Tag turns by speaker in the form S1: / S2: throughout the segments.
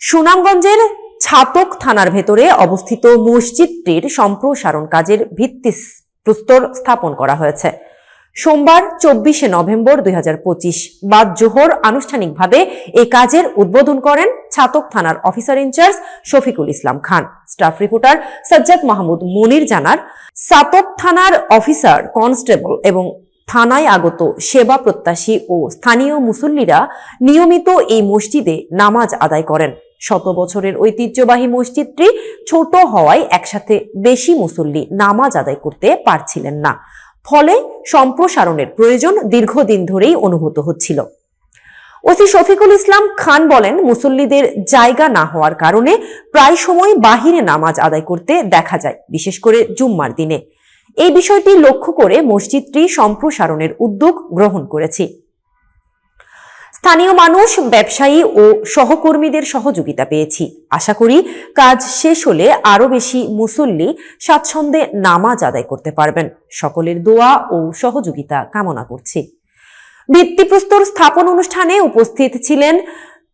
S1: সুনামগঞ্জের ছাতক থানার ভেতরে অবস্থিত মসজিদটির সম্প্রসারণ কাজের ভিত্তি প্রস্তর স্থাপন করা হয়েছে। সোমবার চব্বিশে নভেম্বর দুই হাজার পঁচিশ বাদ জোহর আনুষ্ঠানিকভাবে এই কাজের উদ্বোধন করেন ছাতক থানার officer incharge Shafiqul Islam Khan. Staff reporter Sajjad Mahmud Monir জানার ছাতক থানার অফিসার, কনস্টেবল এবং থানায় আগত সেবা প্রত্যাশী ও স্থানীয় মুসল্লিরা নিয়মিত এই মসজিদে নামাজ আদায় করেন। শত বছরের ঐতিহ্যবাহী মসজিদটি ছোট হওয়ায় একসাথে বেশি মুসল্লি নামাজ আদায় করতে পারছিলেন না। ফলে সম্প্রসারণের প্রয়োজন দীর্ঘদিন ধরেই অনুভূত হচ্ছিল। ওসি শফিকুল ইসলাম খান বলেন, মুসল্লিদের জায়গা না হওয়ার কারণে প্রায় সময় বাহিরে নামাজ আদায় করতে দেখা যায়, বিশেষ করে জুম্মার দিনে। এই বিষয়টি লক্ষ্য করে মসজিদটি সম্প্রসারণের উদ্যোগ গ্রহণ করেছি। স্থানীয় মানুষ, ব্যবসায়ী ও সহকর্মীদের সহযোগিতা পেয়েছি। আশা করি কাজ শেষ হলে আরও বেশি মুসল্লি স্বাচ্ছন্দ্যে নামাজ আদায় করতে পারবেন। সকলের দোয়া ও সহযোগিতা কামনা করছি। ভিত্তিপ্রস্তর স্থাপন অনুষ্ঠানে উপস্থিত ছিলেন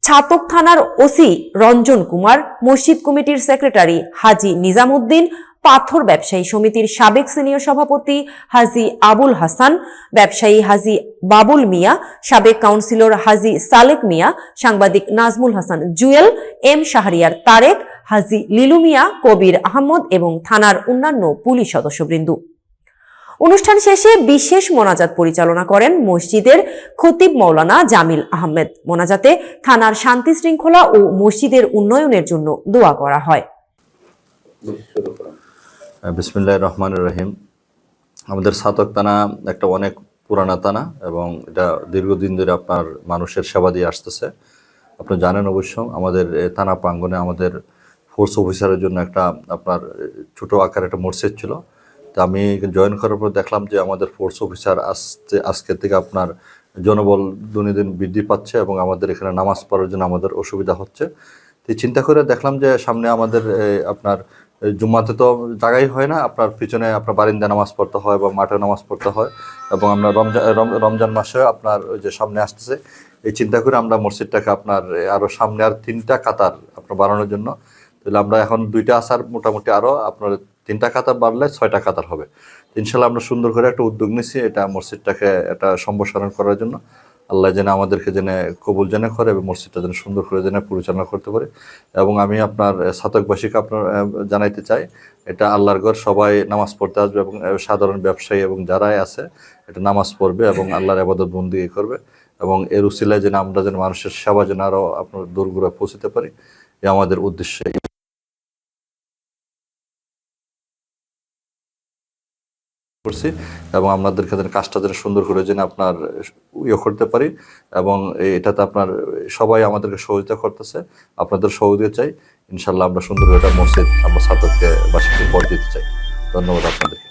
S1: ছাতক থানার ওসি রঞ্জন কুমার, মসজিদ কমিটির সেক্রেটারি হাজি নিজামুদ্দিন পাথর ব্যবসায়ী সমিতির সাবেক সিনিয়র সভাপতি হাজি আবুল হাসান, ব্যবসায়ী হাজি বাবুল মিয়া, সাবেক কাউন্সিলর হাজি সালেক মিয়া, সাংবাদিক নাজমুল হাসান জুয়েল, এম শাহরিয়ার তারেক, হাজি লিলু মিয়া, কবির আহমদ এবং থানার অন্যান্য পুলিশ সদস্যবৃন্দ। অনুষ্ঠান শেষে বিশেষ মোনাজাত পরিচালনা করেন মসজিদের খতিব মৌলানা জামিল আহমেদ। মোনাজাতে থানার শান্তি শৃঙ্খলা ও মসজিদের উন্নয়নের জন্য দোয়া করা হয়।
S2: বিসমিল্লাহ রহমান রহিম। আমাদের সাতক থানা একটা অনেক পুরানা থানা এবং এটা দীর্ঘদিন ধরে আপনার মানুষের সেবা দিয়ে আসতেছে। আপনি জানেন অবশ্য আমাদের থানা প্রাঙ্গনে আমাদের ফোর্স অফিসারের জন্য একটা আপনার ছোট আকার একটা মসজিদ ছিল। তো আমি জয়েন করার পর দেখলাম যে আমাদের ফোর্স অফিসার আসতে, আজকে থেকে আপনার জনবল দিন বৃদ্ধি পাচ্ছে এবং আমাদের এখানে নামাজ পড়ার জন্য আমাদের অসুবিধা হচ্ছে। তো চিন্তা করে দেখলাম যে সামনে আমাদের আপনার জুম্মাতে তো জায়গাই হয় না, আপনার পিছনে আপনার বারিন্দা নামাজ পড়তে হয় বা মাঠে নামাজ পড়তে হয় এবং আমরা রমজান রম- রমজান মাসে আপনার ওই যে সামনে আসতেছে, এই চিন্তা করে আমরা মসজিদটাকে আপনার আরও সামনে আর তিনটা কাতার আপনার বাড়ানোর জন্য। তাহলে আমরা এখন দুইটা আসার মোটামুটি আরও আপনার তিনটা কাতার বাড়লে ছয়টা কাতার হবে। ইনশাল্লাহ আমরা সুন্দর করে একটা উদ্যোগ নিচ্ছি এটা মসজিদটাকে এটা সম্প্রসারণ করার জন্য। আল্লাহ যেন আমাদেরকে যেন কবুল যেন করে এবং মসজিদটা যেন সুন্দর করে যেন পরিচালনা করতে পারে। এবং আমি আপনার আহ, ছাতকবাসীকে আপনার জানাইতে চাই এটা আল্লাহর ঘর সবাই নামাজ পড়তে আসবে এবং সাধারণ ব্যবসায়ী এবং যারাই আছে এটা নামাজ পড়বে এবং আল্লাহর আবাদত বন্দি করবে। এবং এর উসিলায় যেন আমরা যেন মানুষের সেবা যেন আরও আপনার দূরগুড়া পৌঁছতে পারি এ আমাদের উদ্দেশ্য। করছি এবং আপনাদের ক্ষেত্রে কাজটা যেন সুন্দর করে যেন আপনার ইয়ে করতে পারি এবং এটাতে আপনার সবাই আমাদেরকে সহযোগিতা করতেছে। আপনাদের সহযোগিতা চাই। ইনশাল্লাহ আমরা সুন্দর একটা মসজিদ আমরা ছাত্রকে বাসিকে পর দিতে চাই। ধন্যবাদ আপনাদেরকে।